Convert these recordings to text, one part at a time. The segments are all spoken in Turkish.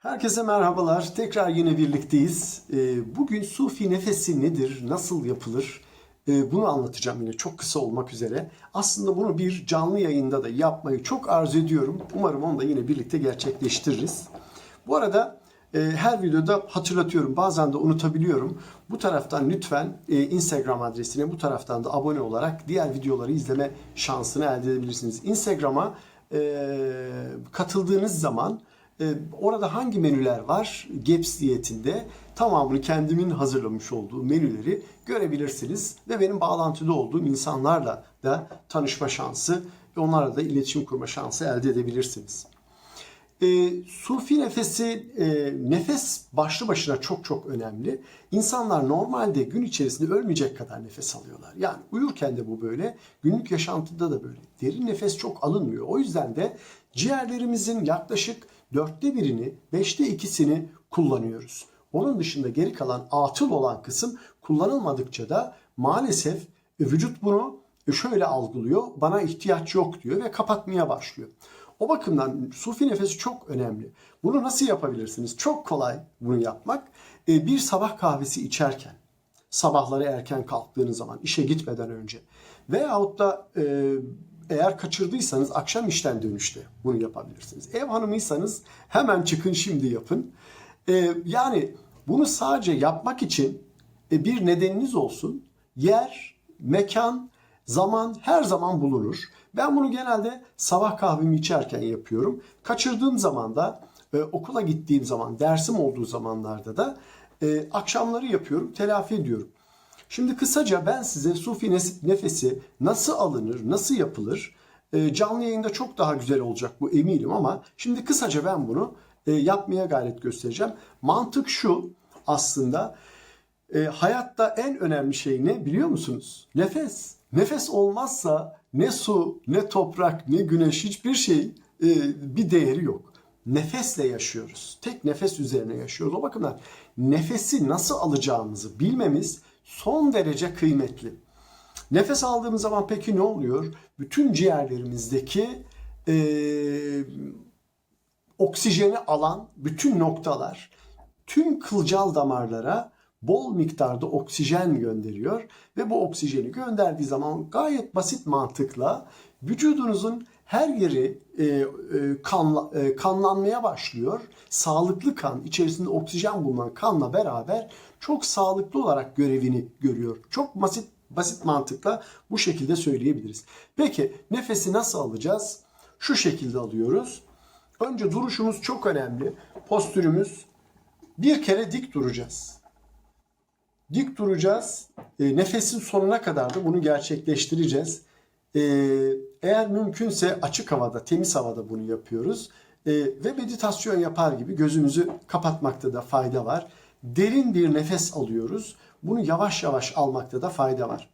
Herkese merhabalar. Tekrar yine birlikteyiz. Ee, Bugün sufi nefesi nedir, nasıl yapılır? Ee, Bunu anlatacağım yine çok kısa olmak üzere. Aslında bunu bir canlı yayında da yapmayı çok arzu ediyorum. Umarım onu da yine birlikte gerçekleştiririz. Bu arada e, her videoda hatırlatıyorum. Bazen de unutabiliyorum. Bu taraftan lütfen e, Instagram adresine bu taraftan da abone olarak diğer videoları izleme şansını elde edebilirsiniz. Instagram'a e, katıldığınız zaman orada hangi menüler var Gaps diyetinde tamamını kendimin hazırlamış olduğu menüleri görebilirsiniz ve benim bağlantıda olduğum insanlarla da tanışma şansı ve onlarla da iletişim kurma şansı elde edebilirsiniz. E, sufi nefesi, e, nefes başlı başına çok çok önemli. İnsanlar normalde gün içerisinde ölmeyecek kadar nefes alıyorlar. Yani uyurken de bu böyle, günlük yaşantıda da böyle. Derin nefes çok alınmıyor. O yüzden de ciğerlerimizin yaklaşık dörtte birini, beşte ikisini kullanıyoruz. Onun dışında geri kalan atıl olan kısım kullanılmadıkça da maalesef vücut bunu şöyle algılıyor. Bana ihtiyaç yok diyor ve kapatmaya başlıyor. O bakımdan sufi nefesi çok önemli. Bunu nasıl yapabilirsiniz? Çok kolay bunu yapmak. Ee, Bir sabah kahvesi içerken, sabahları erken kalktığınız zaman, işe gitmeden önce veyahut da e, eğer kaçırdıysanız akşam işten dönüşte bunu yapabilirsiniz. Ev hanımıysanız hemen çıkın şimdi yapın. Ee, Yani bunu sadece yapmak için e, bir nedeniniz olsun. Yer, mekan, zaman her zaman bulunur. Ben bunu genelde sabah kahvemi içerken yapıyorum. Kaçırdığım zaman da e, okula gittiğim zaman, dersim olduğu zamanlarda da e, akşamları yapıyorum, telafi ediyorum. Şimdi kısaca ben size sufi nefesi nasıl alınır, nasıl yapılır e, canlı yayında çok daha güzel olacak bu eminim ama şimdi kısaca ben bunu e, yapmaya gayret göstereceğim. Mantık şu aslında e, hayatta en önemli şey ne biliyor musunuz? Nefes. Nefes olmazsa ne su, ne toprak, ne güneş hiçbir şey e, bir değeri yok. Nefesle yaşıyoruz. Tek nefes üzerine yaşıyoruz. O bakımdan nefesi nasıl alacağımızı bilmemiz son derece kıymetli. Nefes aldığımız zaman peki ne oluyor? Bütün ciğerlerimizdeki e, oksijeni alan bütün noktalar tüm kılcal damarlara bol miktarda oksijen gönderiyor ve bu oksijeni gönderdiği zaman gayet basit mantıkla vücudunuzun her yeri e, e, kanla, e, kanlanmaya başlıyor. Sağlıklı kan, içerisinde oksijen bulunan kanla beraber çok sağlıklı olarak görevini görüyor. Çok basit basit mantıkla bu şekilde söyleyebiliriz. Peki nefesi nasıl alacağız? Şu şekilde alıyoruz. Önce duruşumuz çok önemli. Postürümüz bir kere dik duracağız. Dik duracağız. E, nefesin sonuna kadar da bunu gerçekleştireceğiz. E, eğer mümkünse açık havada, temiz havada bunu yapıyoruz. E, ve meditasyon yapar gibi gözümüzü kapatmakta da fayda var. Derin bir nefes alıyoruz. Bunu yavaş yavaş almakta da fayda var.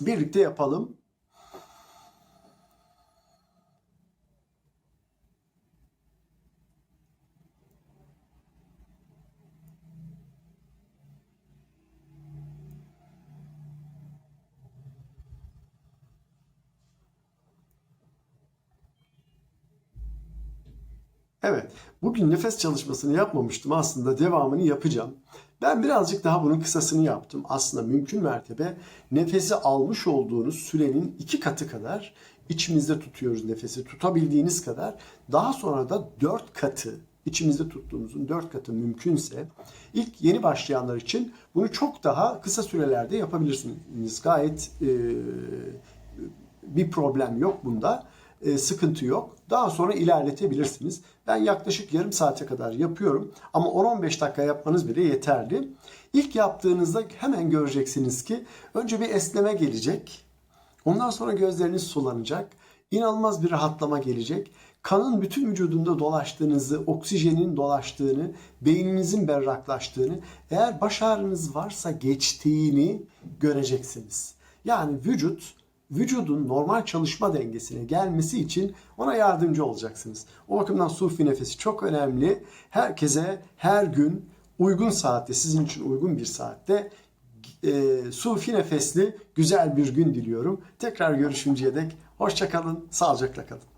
Birlikte yapalım. Evet, bugün nefes çalışmasını yapmamıştım. Aslında devamını yapacağım. Ben birazcık daha bunun kısasını yaptım. Aslında mümkün mertebe nefesi almış olduğunuz sürenin iki katı kadar içimizde tutuyoruz nefesi. Tutabildiğiniz kadar. Daha sonra da dört katı içimizde tuttuğumuzun dört katı mümkünse ilk yeni başlayanlar için bunu çok daha kısa sürelerde yapabilirsiniz. Gayet e, bir problem yok bunda. E, sıkıntı yok. Daha sonra ilerletebilirsiniz. Ben yaklaşık yarım saate kadar yapıyorum ama 10-15 dakika yapmanız bile yeterli. İlk yaptığınızda hemen göreceksiniz ki önce bir esneme gelecek. Ondan sonra gözleriniz sulanacak. İnanılmaz bir rahatlama gelecek. Kanın bütün vücudunda dolaştığınızı, oksijenin dolaştığını, beyninizin berraklaştığını, eğer baş ağrınız varsa geçtiğini göreceksiniz. Yani vücut vücudun normal çalışma dengesine gelmesi için ona yardımcı olacaksınız. O bakımdan sufi nefesi çok önemli. Herkese her gün uygun saatte, sizin için uygun bir saatte e, sufi nefesli güzel bir gün diliyorum. Tekrar görüşünceye dek hoşçakalın, sağlıcakla kalın.